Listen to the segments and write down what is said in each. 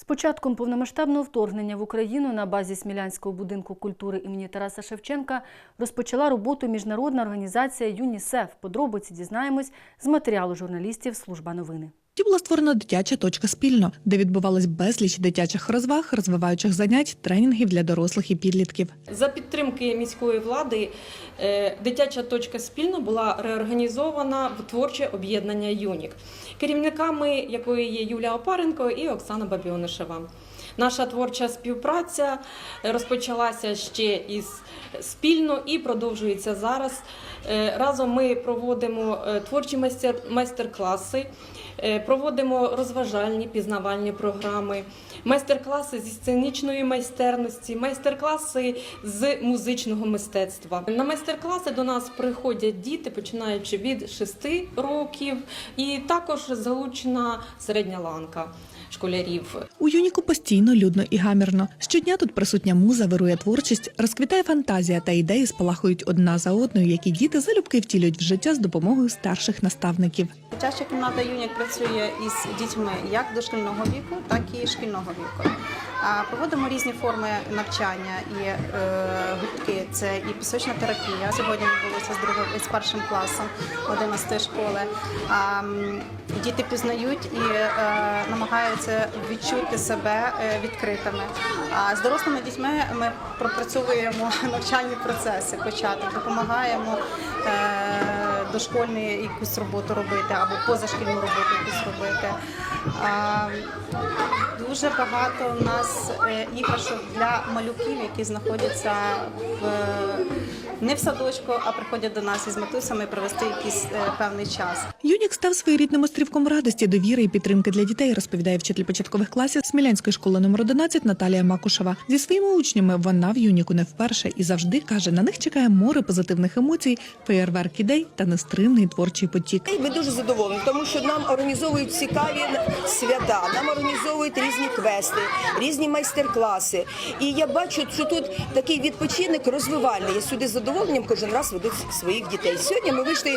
З початком повномасштабного вторгнення в Україну на базі Смілянського будинку культури імені Тараса Шевченка розпочала роботу міжнародна організація ЮНІСЕФ. Подробиці дізнаємось з матеріалу журналістів Служба новини. Ті була створена дитяча точка спільно, де відбувалось безліч дитячих розваг, розвиваючих занять, тренінгів для дорослих і підлітків. За підтримки міської влади е, дитяча точка спільно була реорганізована в творче об'єднання Юнік, керівниками якої є Юлія Опаренко і Оксана Бабіонишева. Наша творча співпраця розпочалася ще із спільно і продовжується зараз. Е, Разом ми проводимо е, творчі майстер- майстер-класи, проводимо розважальні пізнавальні програми, майстер-класи зі сценічної майстерності, майстер-класи з музичного мистецтва. На майстер-класи до нас приходять діти, починаючи від 6 років, і також залучена середня ланка школярів. У юніку постійно людно і гамірно. Щодня тут присутня муза, вирує творчість, розквітає фантазія та ідеї спалахують одна за одною, які діти залюбки втілюють в життя з допомогою старших наставників. Дитяча кімната Юнік працює із дітьми як дошкільного віку, так і шкільного віку. Проводимо різні форми навчання і е, гуртки. Це і пісочна терапія. Сьогодні відбулося з другим з першим класом 11 школи. А, діти пізнають і е, намагаються відчути себе е, відкритими. А з дорослими дітьми ми пропрацьовуємо навчальні процеси. Початок допомагаємо. Е, дошкольну якусь роботу робити або позашкільну роботу якусь робити. Дуже багато у нас е, іграшок для малюків, які знаходяться в, не в садочку, а приходять до нас із матусями провести якийсь е, певний час. Юнік став своєрідним острівком радості, довіри і підтримки для дітей, розповідає вчитель початкових класів Смілянської школи номер 11 Наталія Макушева. Зі своїми учнями вона в юніку не вперше і завжди каже, на них чекає море позитивних емоцій, феєрверк ідей та нестримний творчий потік. Ми дуже задоволені, тому що нам організовують цікаві свята, нам організовують різні квести, різні майстер-класи. І я бачу, що тут такий відпочинок розвивальний. Я сюди з задоволенням кожен раз ведуть своїх дітей. Сьогодні ми вийшли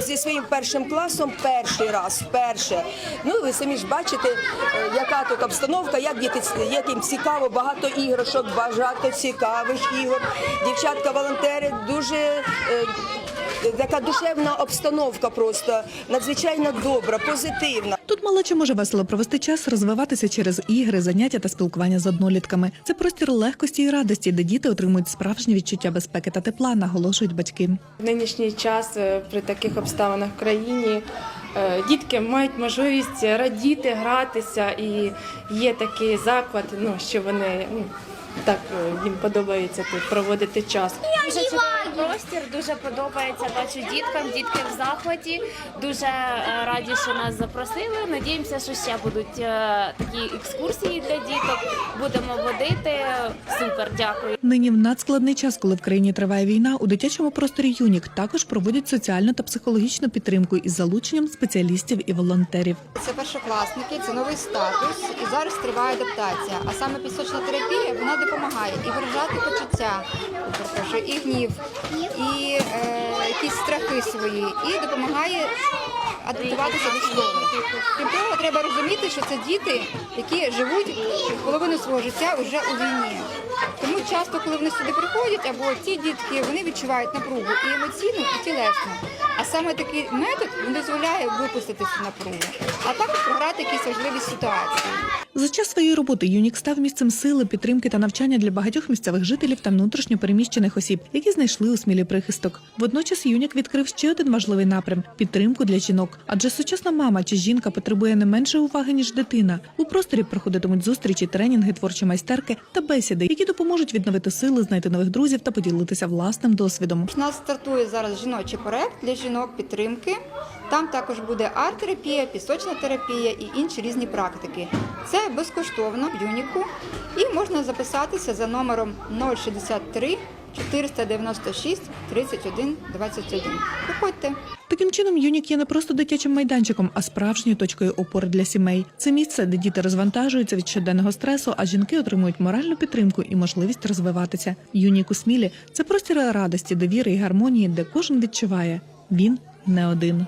зі своїм першим класом перший раз, вперше. Ну ви самі ж бачите, е, яка тут обстановка, як діти як їм цікаво, багато іграшок, багато цікавих ігор. Дівчатка-волонтери дуже. Така душевна обстановка просто надзвичайно добра, позитивна. Тут малеча може весело провести час, розвиватися через ігри, заняття та спілкування з однолітками. Це простір легкості і радості, де діти отримують справжнє відчуття безпеки та тепла, наголошують батьки. В нинішній час е, при таких обставинах в країні е, дітки мають можливість радіти, гратися, і є такий заклад, ну що вони ну, так е, їм подобається тут проводити час. Чудовий простір, дуже подобається. Бачу діткам, дітки в захваті. Дуже е, раді, що нас запросили. Надіємося, що ще будуть е, такі екскурсії для діток. Будемо водити. Супер, дякую. Нині в надскладний час, коли в країні триває війна, у дитячому просторі Юнік також проводять соціальну та психологічну підтримку із залученням спеціалістів і волонтерів. Це першокласники, це новий статус, і зараз триває адаптація. А саме пісочна терапія вона допомагає і виражати почуття, перепрошую, і гнів, і е, якісь страхи свої, і допомагає адаптуватися до школи. Крім того, треба розуміти, що це діти, які живуть половину свого життя вже у війні. Тому часто, коли вони сюди приходять, або ті дітки вони відчувають напругу і емоційну, і тілесну. Саме такий метод дозволяє випустити цю напругу, а також програти якісь важливі ситуації. За час своєї роботи Юнік став місцем сили, підтримки та навчання для багатьох місцевих жителів та внутрішньо переміщених осіб, які знайшли у смілі прихисток. Водночас Юнік відкрив ще один важливий напрям підтримку для жінок. Адже сучасна мама чи жінка потребує не менше уваги ніж дитина. У просторі проходитимуть зустрічі, тренінги, творчі майстерки та бесіди, які допоможуть відновити сили, знайти нових друзів та поділитися власним досвідом. У нас стартує зараз жіночий проект для жінок підтримки. Там також буде арт-терапія, пісочна терапія і інші різні практики. Це безкоштовно в Юніку і можна записатися за номером 063 496 31 21. Приходьте. Таким чином, Юнік є не просто дитячим майданчиком, а справжньою точкою опори для сімей. Це місце, де діти розвантажуються від щоденного стресу, а жінки отримують моральну підтримку і можливість розвиватися. Юнік у смілі це простір радості, довіри і гармонії, де кожен відчуває він не один.